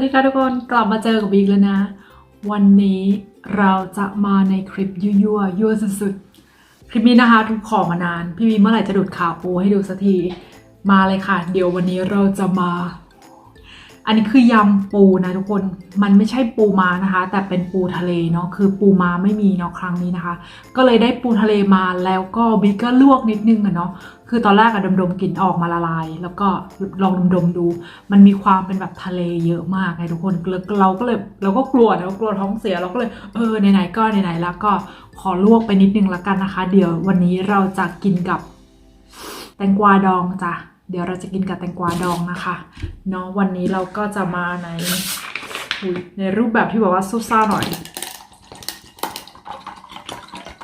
สวัสดีค่ะทุกคนกลับมาเจอกับบิ๊กแล้วนะ วันนี้เราจะมาในคลิปยั่วๆยั่วสุดๆ คลิปนี้นะคะทุกขอมานาน พี่บีเมื่อไหร่จะดูดข่าวปูให้ดูสักที มาเลยค่ะ เดี๋ยววันนี้เราจะมา อันนี้คือยำปูนะทุกคนมันไม่ใช่ปูมานะคะ แต่เป็นปูทะเลเนาะคือปูมาไม่มีเนาะครั้งนี้นะคะ ก็เลยได้ปูทะเลมาแล้วก็บิ๊กก็ลวกนิดนึงอะเนาะ คือตอนแรกอะดมๆกลิ่นออกมาละลาย แล้วก็ลองดมๆดู มันมีความเป็นแบบทะเลเยอะมากไงทุกคนเราก็เลยเราก็กลัวนะกลัวท้องเสียเราก็เลยเออไหนๆก็ไหนๆแล้วก็ขอลวกไปนิดนึงละกันนะคะ เดี๋ยววันนี้เราจะกินกับแตงกวาดองจ้ะเดี๋ยวเราจะกินกับแตงกวาดองนะคะเนาะวันนี้เราก็จะมาในในรูปแบบที่แบบว่าซุซ่าหน่อย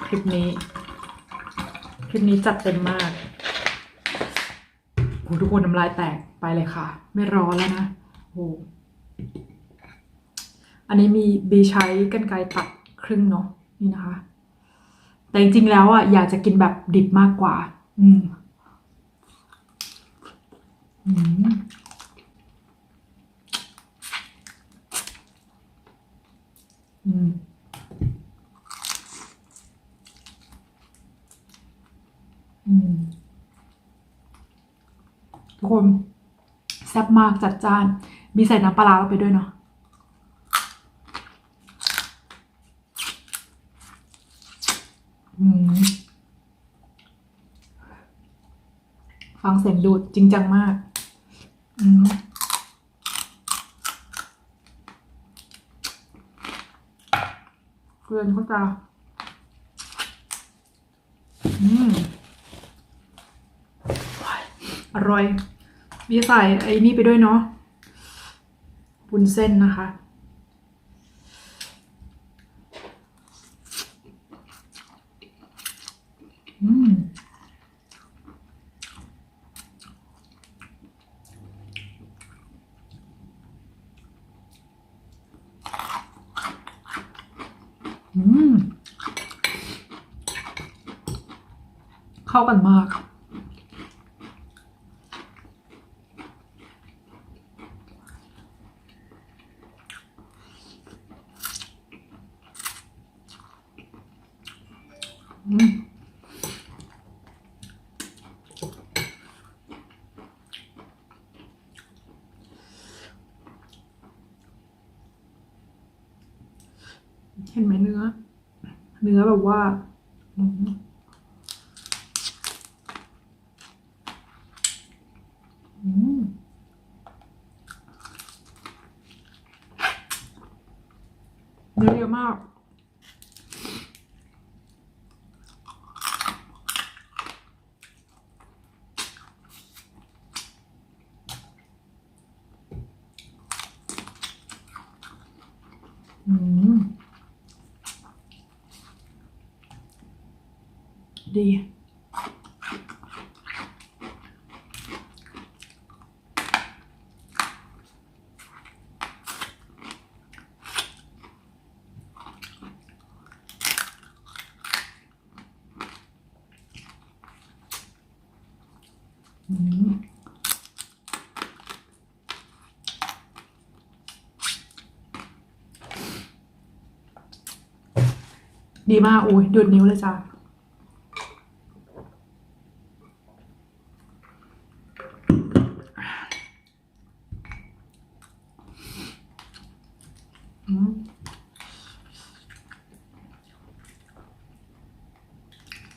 คลิปนี้ คลิปนี้จัดเต็มมาก โหทุกคนน้ำลายแตกไปเลยค่ะ ไม่รอแล้วนะโหอันนี้มีบีใช้กันไกตัดครึ่งเนาะนี่นะคะ แต่จริงๆแล้วอะอยากจะกินแบบดิบมากกว่า อืมอืมอืม อืม ทุก คนแซ่บมากจัดจ้าน มีใส่น้ำปลาร้าไปด้วยเนาะฟังเสียงดูดจริงจังมาก อืมเกลือนข้าตาอืมอร่อย มีใส่ไอ้นี่ไปด้วยเนาะบุนเส้นนะคะอืมอืมเข้ากันมาก อืม เห็นไหมเนื้อ เนื้อแบบว่าเนื้อเยอะมากอืม ดี อืมดีมากอุ้ยดูดนิ้วเลยจ้า อืม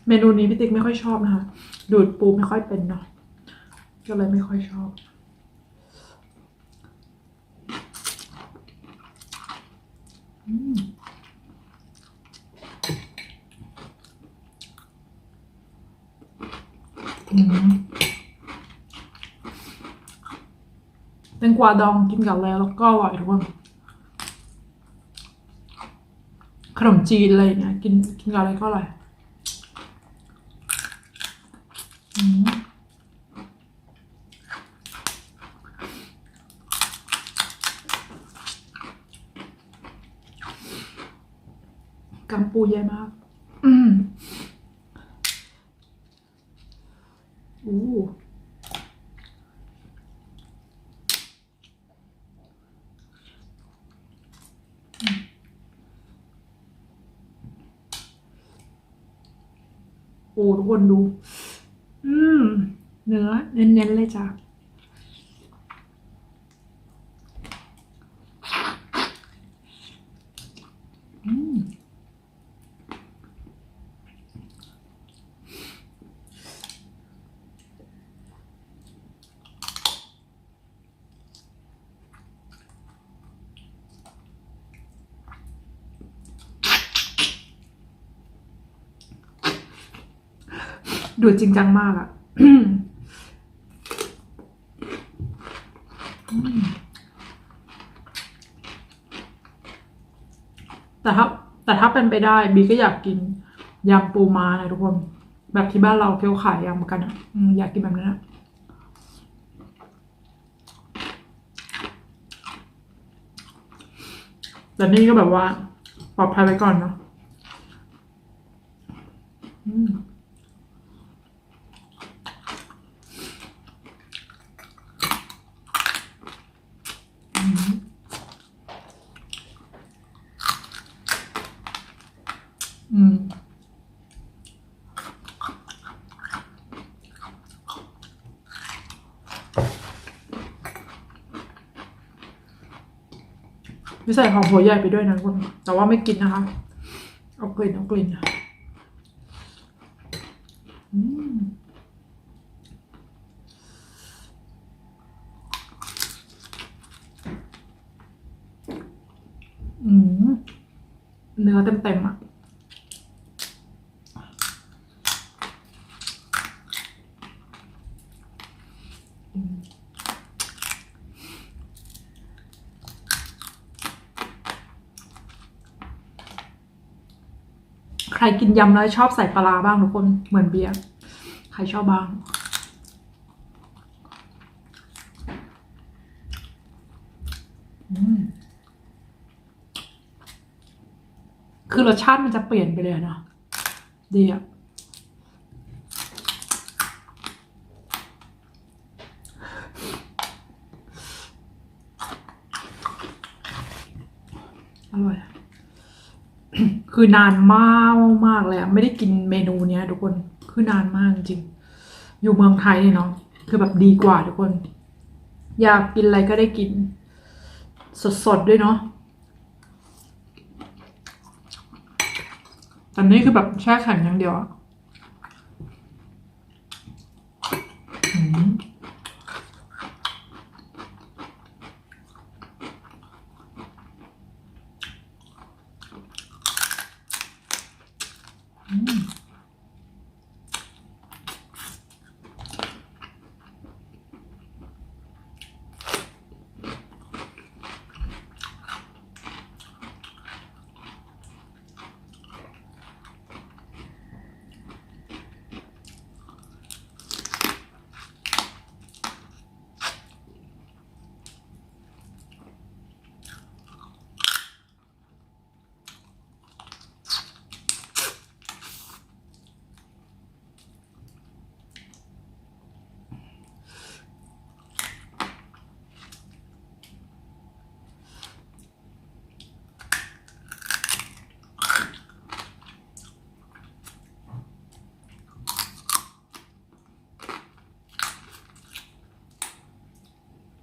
เมนูนี้พี่ติ๊กไม่ค่อยชอบนะคะดูดปูไม่ค่อยเป็นเนาะก็เลยไม่ค่อยชอบ อืมแตงกวาดองกินกับแล้วแล้วก็อร่อยทุกคนขนมจีนอะไรเงี้ยกินกินกับอะไรก็อร่อย กำปูใหญ่มาก อืมอู้โอ้ทุกคนดู อืม เนื้อเน้นๆเลยจ้ะ ดูจริงจังมากอะแต่ถ้าแต่ถ้าเป็นไปได้ บีก็อยากกินยำปูม้านะทุกคน แบบที่บ้านเราเที่ยวขายยำกันอะอืมอยากกินแบบนั้นอะแต่นี่ก็แบบว่าปลอดภัยไว้ก่อนเนาะอืม อืม ไม่ใส่หอมหัวใหญ่ไปด้วยนะทุกคน แต่ว่าไม่กินนะคะ เอากลิ่นเอากลิ่นอืมอืมเนื้อเต็มๆอะ ใครกินยำแล้วชอบใส่ปลาบ้างทุกคนเหมือนเบียร์ใครชอบบ้าง คือรสชาติมันจะเปลี่ยนไปเลยเนาะดีอะอร่อยอะ คือนานมากมากเลยอะไม่ได้กินเมนูเนี้ยทุกคนคือนานมากจริง อยู่เมืองไทยเนี่ยเนาะคือแบบดีกว่าทุกคน อยากกินอะไรก็ได้กิน สดๆด้วยเนาะแต่นี่คือแบบแช่แข็งอย่างเดียวอะ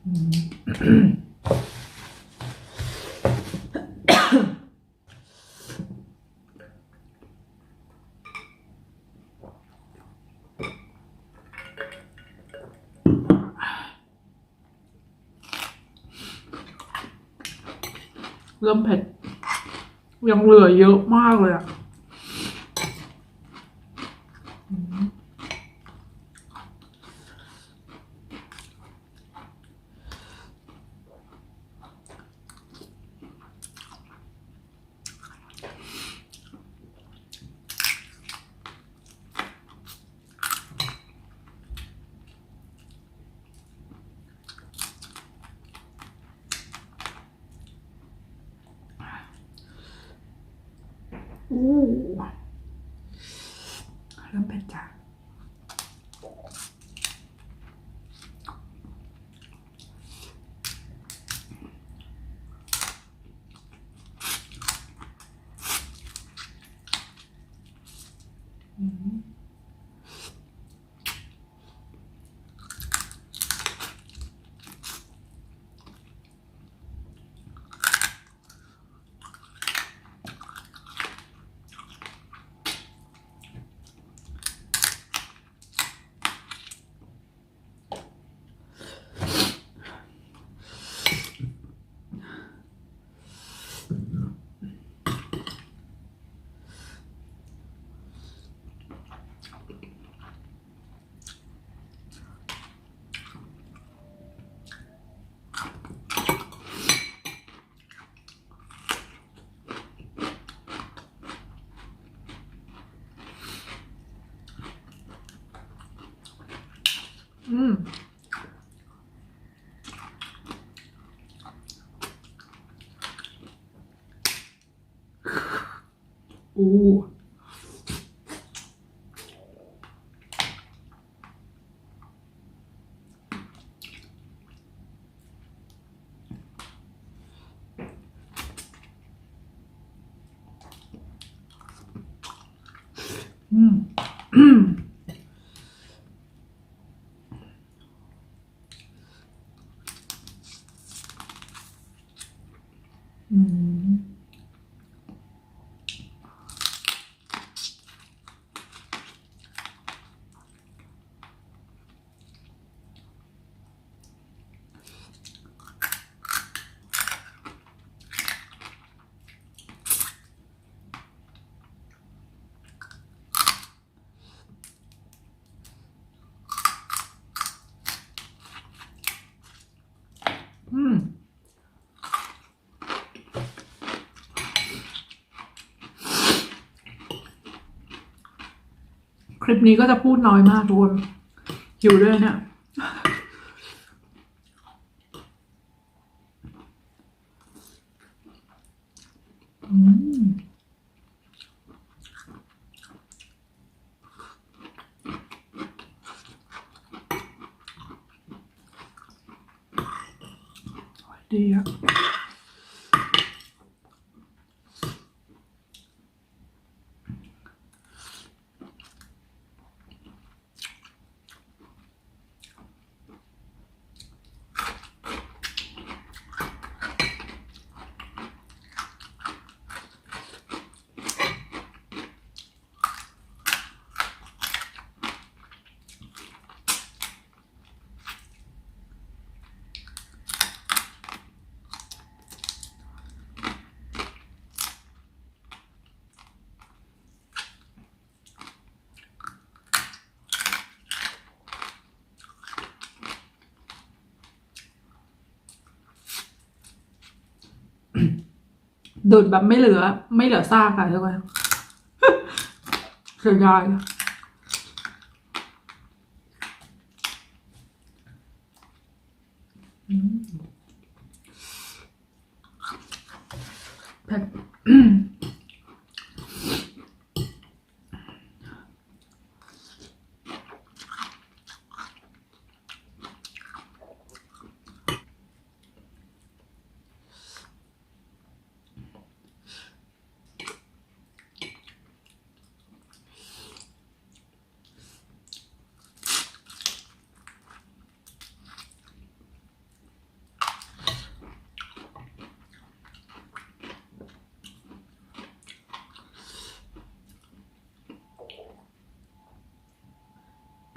เริ่มเผ็ดยังเหลือเยอะมากเลยอะ อู้เริ่มเผ็ดจ้ะอืม อู้อืม อืม อืม อืมคลิปนี้ก็จะพูดน้อยมากทุกคนอยู่ด้วยเนี่ย อืม ดีอ ดูดแบบไม่เหลือ ไม่เหลือซากอะทุกคนเสียดายเผ็ด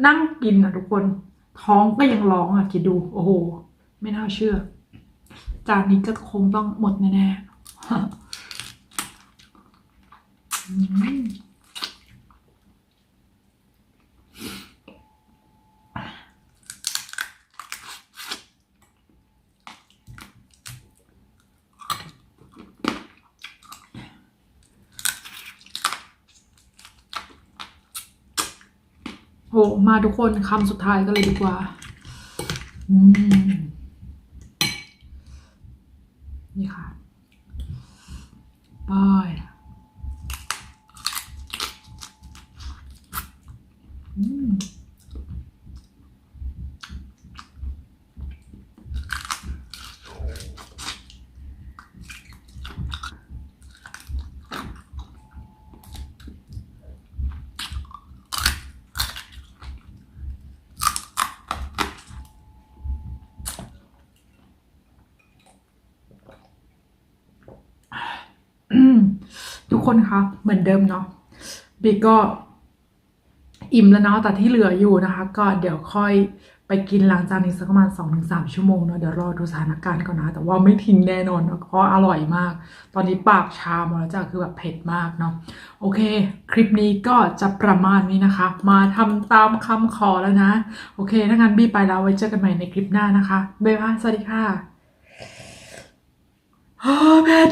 นั่งกินอะทุกคน ท้องก็ยังร้องอะคิดดู โอ้โห ไม่น่าเชื่อ จานนี้ก็คงต้องหมดแน่ๆ อืม โหมาทุกคนคำสุดท้ายก็เลยดีกว่า อืม นี่ค่ะบายอืม อืมทุก คนคะเหมือนเดิมเนาะบิ๊กก็อิ่มแล้วเนาะแต่ที่เหลืออยู่นะคะ ก็เดี๋ยวค่อยไปกินหลังจากนี้สักประมาณ2อถึงสชั่วโมงเนาะเดี๋ยวรอดูสถานการณ์ก่อนนะ แต่ว่าไม่ทิ้งแน่นอนเนอะเพราะอร่อยมาก ตอนนี้ปากชาหมดแล้วจ้ะคือแบบเผ็ดมากเนาะโอเค คลิปนี้ก็จะประมาณนี้นะคะ มาทำตามคำขอแล้วนะ โอเคถ้างั้นบี้ไปแล้วไว้เจอกันใหม่ในคลิปหน้านะคะบ๊ายบายสวัสดีค่ะโอ้เผ็ด